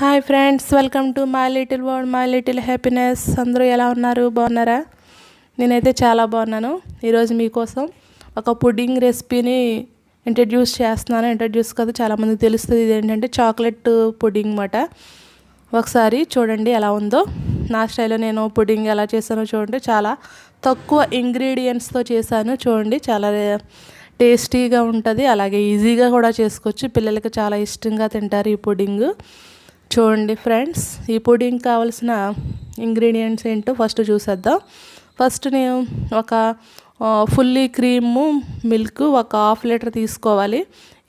Hi friends welcome to my little world my little happiness అందరూ ఎలా ఉన్నారు? బాగున్నారా? నేనైతే చాలా బాగున్నాను. ఈరోజు మీకోసం ఒక పుడ్డింగ్ రెసిపీని ఇంట్రడ్యూస్ చేస్తున్నాను. ఇంట్రడ్యూస్ కదా చాలామందికి తెలుస్తుంది ఇది ఏంటంటే చాక్లెట్ పుడ్డింగ్ మాట. ఒకసారి చూడండి ఎలా ఉందో. నా స్టైల్లో నేను పుడ్డింగ్ ఎలా చేశానో చూడండి. చాలా తక్కువ ఇంగ్రీడియంట్స్తో చేశాను చూడండి. చాలా టేస్టీగా ఉంటుంది. అలాగే ఈజీగా కూడా చేసుకోవచ్చు. పిల్లలకి చాలా ఇష్టంగా తింటారు ఈ పుడ్డింగ్. చూడండి ఫ్రెండ్స్ ఈ పుడింగ్ కావాల్సిన ఇంగ్రీడియంట్స్ ఏంటో ఫస్ట్ చూసేద్దాం. ఫస్ట్ నేను ఒక ఫుల్లీ క్రీము మిల్క్ ఒక హాఫ్ లీటర్ తీసుకోవాలి.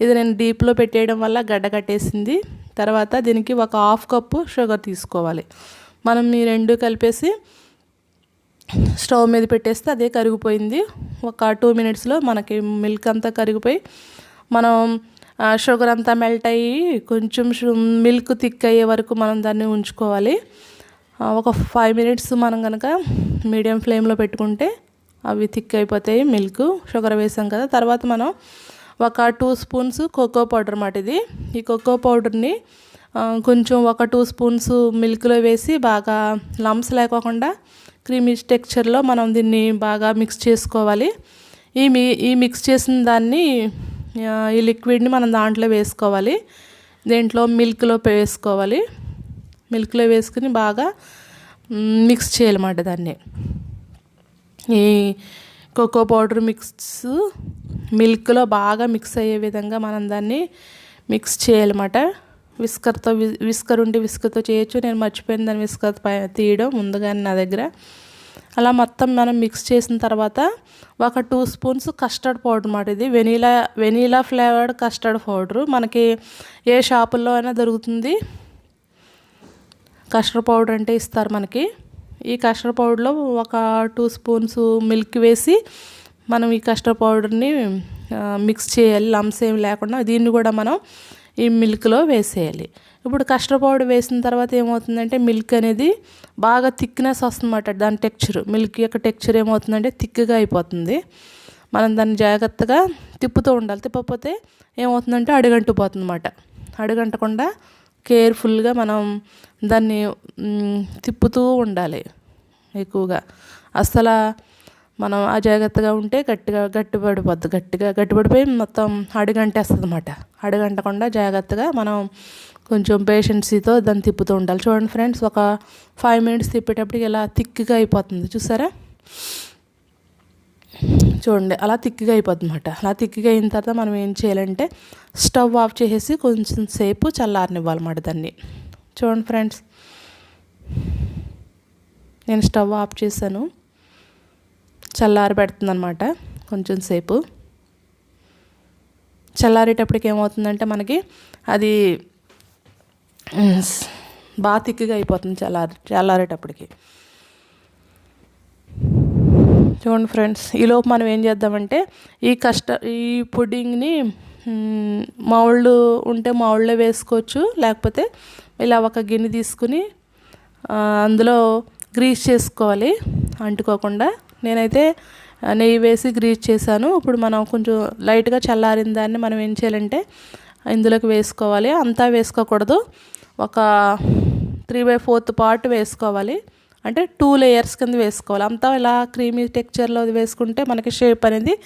ఇది నేను డీప్లో పెట్టేయడం వల్ల గడ్డ కట్టేసింది. తర్వాత దీనికి ఒక హాఫ్ కప్పు షుగర్ తీసుకోవాలి. మనం ఈ రెండు కలిపేసి స్టవ్ మీద పెట్టేస్తే అదే కరిగిపోయింది. ఒక టూ మినిట్స్లో మనకి మిల్క్ అంతా కరిగిపోయి మనం షుగర్ అంతా మెల్ట్ అయ్యి కొంచెం మిల్క్ థిక్ అయ్యే వరకు మనం దాన్ని ఉంచుకోవాలి. ఒక ఫైవ్ మినిట్స్ మనం కనుక మీడియం ఫ్లేమ్లో పెట్టుకుంటే అవి థిక్ అయిపోతాయి మిల్క్ షుగర్ వేసాం కదా. తర్వాత మనం ఒక టూ స్పూన్స్ కోకో పౌడర్ అన్నమాట ఇది. ఈ కోకో పౌడర్ని కొంచెం ఒక టూ స్పూన్స్ మిల్క్లో వేసి బాగా లంప్స్ లేకోకుండా క్రీమీ టెక్చర్లో మనం దీన్ని బాగా మిక్స్ చేసుకోవాలి. ఈ మీ ఈ మిక్స్ చేసిన దాన్ని ఈ లిక్విడ్ని మనం దాంట్లో వేసుకోవాలి. దేంట్లో మిల్క్లో వేసుకోవాలి. మిల్క్లో వేసుకుని బాగా మిక్స్ చేయాలన్నమాట దాన్ని. ఈ కోకో పౌడర్ మిక్స్ మిల్క్లో బాగా మిక్స్ అయ్యే విధంగా మనం దాన్ని మిక్స్ చేయాలన్నమాట. విస్కర్తో విస్కర్ ఉండి విస్కర్తో చేయొచ్చు. నేను మర్చిపోయిన దాన్ని విస్కర్ తీయడం ముందుగానే నా దగ్గర. అలా మొత్తం మనం మిక్స్ చేసిన తర్వాత ఒక టూ స్పూన్స్ కస్టర్డ్ పౌడర్ అనమాట ఇది. Vanilla vanilla flavoured custard powder మనకి ఏ షాపుల్లో అయినా దొరుకుతుంది. కస్టర్డ్ పౌడర్ అంటే ఇస్తారు మనకి. ఈ కస్టర్డ్ పౌడర్లో ఒక టూ స్పూన్స్ మిల్క్ వేసి మనం ఈ కస్టర్డ్ పౌడర్ని మిక్స్ చేయాలి. లమ్స్ ఏమి లేకుండా దీన్ని కూడా మనం ఈ మిల్క్లో వేసేయాలి. ఇప్పుడు కస్టర్డ్ పౌడర్ వేసిన తర్వాత ఏమవుతుందంటే మిల్క్ అనేది బాగా థిక్నెస్ వస్తుందన్నమాట. దాని టెక్చర్ మిల్క్ యొక్క టెక్చర్ ఏమవుతుందంటే థిక్గా అయిపోతుంది. మనం దాన్ని జాగ్రత్తగా తిప్పుతూ ఉండాలి. తిప్పకపోతే ఏమవుతుందంటే అడుగంటిపోతుంది అన్నమాట అడుగంటకుండా కేర్ఫుల్గా మనం దాన్ని తిప్పుతూ ఉండాలి ఎక్కువగా. అసలు మనం అజాగ్రత్తగా ఉంటే గట్టిగా గట్టిపడిపోద్ది. గట్టిగా గట్టిపడిపోయి మొత్తం అడుగంటేస్తుంది అనమాట అడుగంటకుండా జాగ్రత్తగా మనం కొంచెం పేషెన్సీతో దాన్ని తిప్పుతూ ఉండాలి. చూడండి ఫ్రెండ్స్ ఒక ఫైవ్ మినిట్స్ తిప్పేటప్పటికి ఇలా థిక్గా అయిపోతుంది చూసారా? చూడండి అలా థిక్గా అయిపోతుంది అనమాట అలా థిక్గా అయిన తర్వాత మనం ఏం చేయాలంటే స్టవ్ ఆఫ్ చేసేసి కొంచెం సేపు చల్లారనివ్వాలన్నమాట దాన్ని. చూడండి ఫ్రెండ్స్ నేను స్టవ్ ఆఫ్ చేశాను. చల్లారి పెడుతుంది అనమాట కొంచెం సేపు. చల్లారేటప్పటికి ఏమవుతుందంటే మనకి అది బాగా తిక్కుగా అయిపోతుంది చల్లారి చల్లారేటప్పటికి. చూడండి ఫ్రెండ్స్ ఈలోపు మనం ఏం చేద్దామంటే ఈ కష్ట ఈ పుడ్డింగ్ని మౌళ్ళు ఉంటే మౌళ్ళే వేసుకోవచ్చు లేకపోతే ఇలా ఒక గిన్నె తీసుకుని అందులో గ్రీస్ చేసుకోవాలి అంటుకోకుండా. నేనైతే నెయ్యి వేసి గ్రీజ్ చేశాను. ఇప్పుడు మనం కొంచెం లైట్గా చల్లారిన దాన్ని మనం ఏం చేయాలంటే ఇందులోకి వేసుకోవాలి. అంతా వేసుకోకూడదు. ఒక త్రీ బై ఫోర్త్ పార్ట్ వేసుకోవాలి. అంటే టూ లేయర్స్ కింద వేసుకోవాలి. అంతా ఇలా క్రీమీ టెక్చర్లో వేసుకుంటే మనకి షేప్ అనేది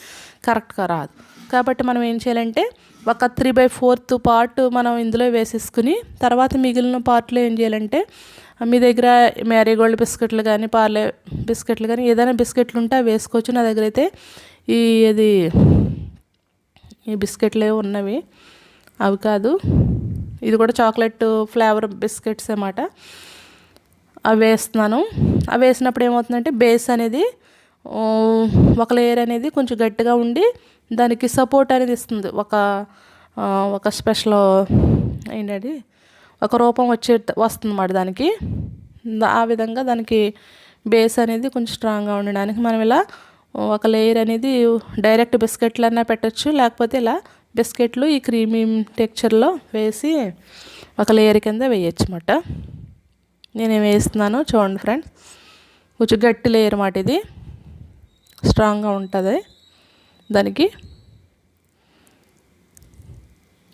కరెక్ట్గా రాదు. కాబట్టి మనం ఏం చేయాలంటే ఒక త్రీ బై ఫోర్త్ పార్ట్ మనం ఇందులో వేసేసుకుని తర్వాత మిగిలిన పార్ట్లో ఏం చేయాలంటే మీ దగ్గర మ్యారీగోల్డ్ బిస్కెట్లు కానీ పార్లే బిస్కెట్లు కానీ ఏదైనా బిస్కెట్లు ఉంటే అవి వేసుకోవచ్చు. నా దగ్గర అయితే ఈ ఇది ఈ బిస్కెట్లు ఉన్నవి. అవి కాదు. ఇది కూడా చాక్లెట్ ఫ్లేవర్ బిస్కెట్స్ అన్నమాట. అవి వేస్తున్నాను. అవి వేసినప్పుడు ఏమవుతుందంటే బేస్ అనేది ఒక లేయర్ అనేది కొంచెం గట్టిగా ఉండి దానికి సపోర్ట్ అనేది ఇస్తుంది. ఒక ఒక స్పెషల్ ఏంటది? ఒక రూపం వచ్చే వస్తుంది అన్నమాట దానికి. ఆ విధంగా దానికి బేస్ అనేది కొంచెం స్ట్రాంగ్గా ఉండడానికి మనం ఇలా ఒక లేయర్ అనేది డైరెక్ట్ బిస్కెట్లన్నా పెట్టచ్చు. లేకపోతే ఇలా బిస్కెట్లు ఈ క్రీమీ టెక్చర్లో వేసి ఒక లేయర్ కింద వేయచ్చు అన్నమాట నేను వేస్తున్నాను చూడండి ఫ్రెండ్స్. కొంచెం గట్టి లేయర్ మాట ఇది. స్ట్రాంగ్గా ఉంటుంది. దానికి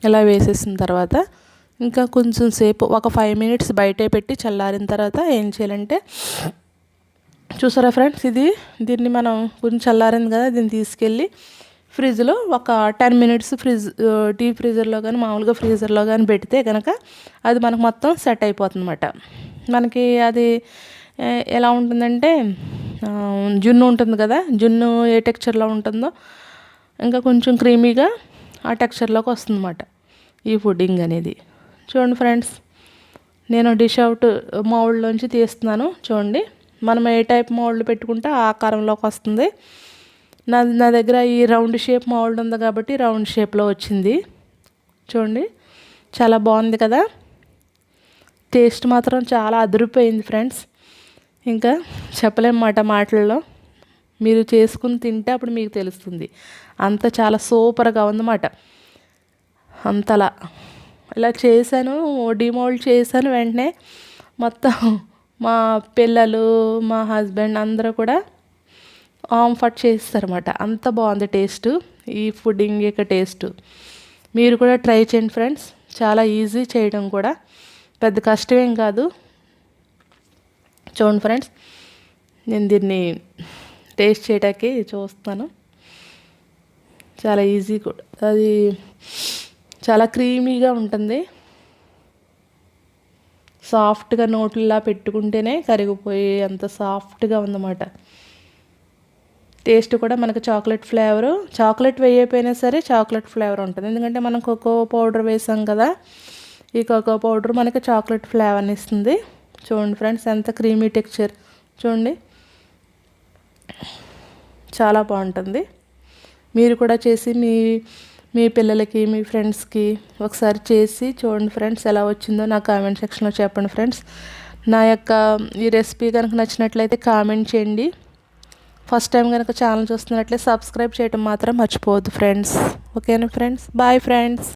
ఇలా వేసేసిన తర్వాత ఇంకా కొంచెం సేపు ఒక ఫైవ్ మినిట్స్ బయటే పెట్టి చల్లారిన తర్వాత ఏం చేయాలంటే చూసారా ఫ్రెండ్స్ ఇది దీన్ని మనం కొంచెం చల్లారింది కదా దీన్ని తీసుకెళ్ళి ఫ్రిడ్జ్లో ఒక టెన్ మినిట్స్ ఫ్రిడ్జ్ డీప్ ఫ్రీజర్లో కానీ మామూలుగా ఫ్రీజర్లో కానీ పెడితే కనుక అది మనకు మొత్తం సెట్ అయిపోతుంది అనమాట మనకి అది ఎలా ఉంటుందంటే జున్ను ఉంటుంది కదా జున్ను ఏ టెక్చర్లో ఉంటుందో ఇంకా కొంచెం క్రీమీగా ఆ టెక్చర్లోకి వస్తుందన్నమాట ఈ పుడ్డింగ్ అనేది. చూడండి ఫ్రెండ్స్ నేను డిష్ అవుట్ మౌల్డ్లోంచి తీస్తున్నాను చూడండి. మనం ఏ టైప్ మౌల్డ్ పెట్టుకుంటే ఆ ఆకారంలోకి వస్తుంది. నా నా దగ్గర ఈ రౌండ్ షేప్ మౌల్డ్ ఉంది కాబట్టి రౌండ్ షేప్లో వచ్చింది. చూడండి చాలా బాగుంది కదా. టేస్ట్ మాత్రం చాలా అదిరిపోయింది ఫ్రెండ్స్. ఇంకా చెప్పలేమాట మాటల్లో. మీరు చేసుకుని తింటే అప్పుడు మీకు తెలుస్తుంది. అంత చాలా సూపర్గా ఉందన్నమాట. అంతలా. ఇలా చేశాను డిమోల్డ్ చేశాను వెంటనే. మొత్తం మా పిల్లలు మా హస్బెండ్ అందరూ కూడా ఆంఫట్ చేస్తారన్నమాట. అంత బాగుంది టేస్ట్. ఈ ఫుడ్డింగ్ యొక్క టేస్ట్. మీరు కూడా ట్రై చేయండి ఫ్రెండ్స్. చాలా ఈజీ చేయడం కూడా. పెద్ద కష్టమేం కాదు. చూడండి ఫ్రెండ్స్. నేను దీన్ని టేస్ట్ చేయడానికి చూస్తాను చాలా ఈజీ కూడా. అది చాలా క్రీమీగా ఉంటుంది. సాఫ్ట్గా నోట్లా పెట్టుకుంటేనే కరిగిపోయి అంత సాఫ్ట్గా ఉందన్నమాట. టేస్ట్ కూడా మనకు చాక్లెట్ ఫ్లేవర్ చాక్లెట్ వేయకపోయినా సరే చాక్లెట్ ఫ్లేవర్ ఉంటుంది. ఎందుకంటే మనం కోకో పౌడర్ వేసాం కదా ఈ కోకో పౌడర్ మనకి చాక్లెట్ ఫ్లేవర్ని ఇస్తుంది. చూడండి ఫ్రెండ్స్ ఎంత క్రీమీ టెక్చర్ చూడండి. చాలా బాగుంటుంది. మీరు కూడా చేసి మీ మీ పిల్లలకి మీ ఫ్రెండ్స్కి ఒకసారి చేసి చూడండి ఫ్రెండ్స్ ఎలా వచ్చిందో నా కామెంట్ సెక్షన్లో చెప్పండి ఫ్రెండ్స్. నా యొక్క ఈ రెసిపీ కనుక నచ్చినట్లయితే కామెంట్ చేయండి. ఫస్ట్ టైం కనుక ఛానల్ చూస్తున్నట్లయితే సబ్స్క్రైబ్ చేయడం మాత్రం మర్చిపోవద్దు ఫ్రెండ్స్. ఓకేనా ఫ్రెండ్స్? Bye friends.